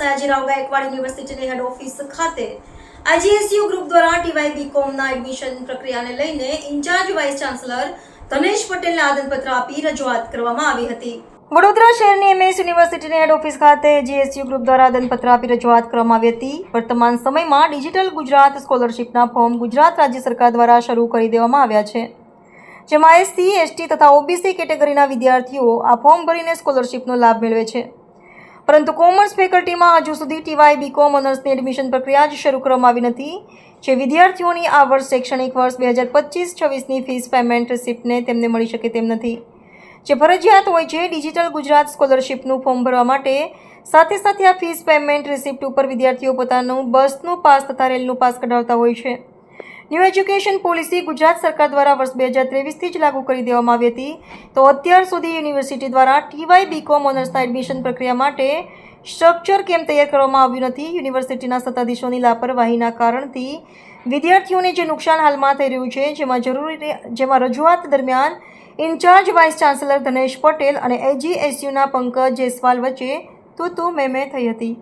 બાજીરાવ ગાયકવાડ યુનિવર્સિટીની હેડ ઓફિસ ખાતે આઈજીએસયુ ગ્રુપ દ્વારા ટીવાય બીકોમના એડમિશન પ્રક્રિયાને લઈને ઇન્ચાર્જ વાઇસ ચાન્સલર ધનેશ પટેલને આદનપત્ર આપી રજૂઆત કરવામાં આવી હતી. વડોદરા શહેરની એમએસ યુનિવર્સિટીની હેડ ઓફિસ ખાતે જીએસયુ ગ્રુપ દ્વારા આદનપત્ર આપી રજૂઆત કરવામાં આવી હતી. વર્તમાન સમયમાં ડિજિટલ ગુજરાત સ્કોલરશિપના ફોર્મ ગુજરાત રાજ્ય સરકાર દ્વારા શરૂ કરી દેવામાં આવ્યા છે. જેમાં એસસી એસટી તથા ઓબીસી કેટેગરીના વિદ્યાર્થીઓ આ ફોર્મ ભરીને સ્કોલરશિપનો લાભ મેળવે છે. પરંતુ કોમર્સ ફેકલ્ટીમાં હજુ સુધી ટીવાય બીકોમ ઓનર્સની એડમિશન પ્રક્રિયા જ શરૂ કરવામાં આવી નથી, જે વિદ્યાર્થીઓની આ વર્ષ શૈક્ષણિક વર્ષ બે હજાર પચીસ છવ્વીસની ફીસ પેમેન્ટ રિસિપ્ટને તેમને મળી શકે તેમ નથી. જે ફરજિયાત હોય છે, ડિજિટલ ગુજરાત સ્કોલરશિપનું ફોર્મ ભરવા માટે, સાથે સાથે આ ફીસ પેમેન્ટ રિસિપ્ટ ઉપર વિદ્યાર્થીઓ પોતાનું બસનું પાસ તથા રેલનું પાસ કઢાવતા હોય છે. ન્યૂ એજ્યુકેશન પોલિસી ગુજરાત સરકાર દ્વારા વર્ષ બે હજાર ત્રેવીસથી જ લાગુ કરી દેવામાં આવી હતી. તો અત્યાર સુધી યુનિવર્સિટી દ્વારા ટીવાય બીકોમ ઓનર્સના એડમિશન પ્રક્રિયા માટે સ્ટ્રક્ચર કેમ તૈયાર કરવામાં આવ્યું નથી? યુનિવર્સિટીના સત્તાધીશોની લાપરવાહીના કારણથી વિદ્યાર્થીઓને જે નુકસાન હાલમાં થઈ રહ્યું છે, જેમાં જરૂરી જેમાં રજૂઆત દરમિયાન in charge vice chancellor Dhanesh Patel અને એજીએસયુના પંકજ જયસ્વાલ વચ્ચે તું તું મેં મેં થઈ હતી.